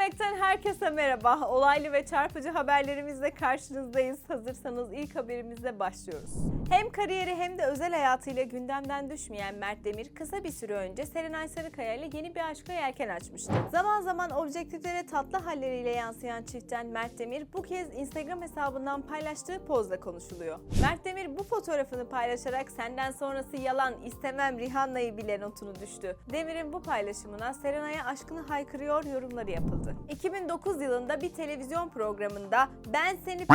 Mega'mek'ten herkese merhaba. Olaylı ve çarpıcı haberlerimizle karşınızdayız. Hazırsanız ilk haberimizle başlıyoruz. Hem kariyeri hem de özel hayatıyla gündemden düşmeyen Mert Demir kısa bir süre önce Serenay Sarıkaya ile yeni bir aşka yelken açmıştı. Zaman zaman objektiflere tatlı halleriyle yansıyan çiftten Mert Demir bu kez Instagram hesabından paylaştığı pozla konuşuluyor. Mert Demir bu fotoğrafını paylaşarak senden sonrası yalan istemem Rihanna'yı bile notunu düştü. Demir'in bu paylaşımına Serenay'a aşkını haykırıyor yorumları yapıldı. 2009 yılında bir televizyon programında ben seni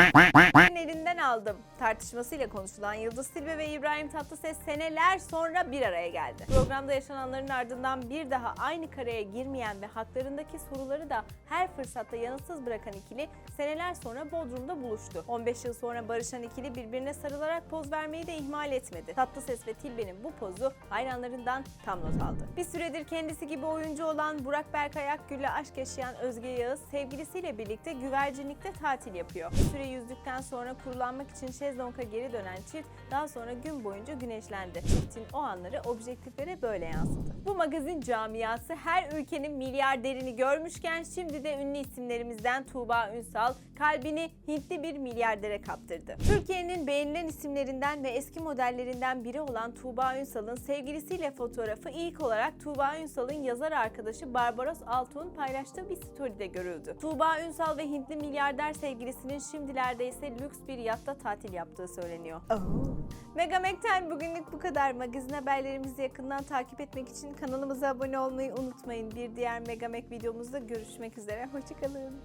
elinden aldım tartışmasıyla konuşulan Yıldız Tilbe ve İbrahim Tatlıses seneler sonra bir araya geldi. Programda yaşananların ardından bir daha aynı kareye girmeyen ve haklarındaki soruları da her fırsatta yanıtsız bırakan ikili seneler sonra Bodrum'da buluştu. 15 yıl sonra barışan ikili birbirine sarılarak poz vermeyi de ihmal etmedi. Tatlıses ve Tilbe'nin bu pozu hayranlarından tam not aldı. Bir süredir kendisi gibi oyuncu olan Burak Berkay Akgül'le aşk yaşayan Özge Yağız sevgilisiyle birlikte güvercinlikte tatil yapıyor. Bir süre yüzdükten sonra kurulanmak için şezlonga geri dönen çift daha sonra gün boyunca güneşlendi. Çiftin o anları objektiflere böyle yansıdı. Bu magazin camiası her ülkenin milyarderini görmüşken şimdi de ünlü isimlerimizden Tuğba Ünsal kalbini Hintli bir milyardere kaptırdı. Türkiye'nin beğenilen isimlerinden ve eski modellerinden biri olan Tuğba Ünsal'ın sevgilisiyle fotoğrafı ilk olarak Tuğba Ünsal'ın yazar arkadaşı Barbaros Altuğ'un paylaştığı bir story'de görüldü. Tuğba Ünsal ve Hintli milyarder sevgilisinin şimdilerde ise lüks bir yatta tatil yaptığı söyleniyor. Megamek'ten bugünlük bu kadar. Magazin haberlerimizi yakından takip etmek için kanalımıza abone olmayı unutmayın. Bir diğer Megamek videomuzda görüşmek üzere. Hoşçakalın.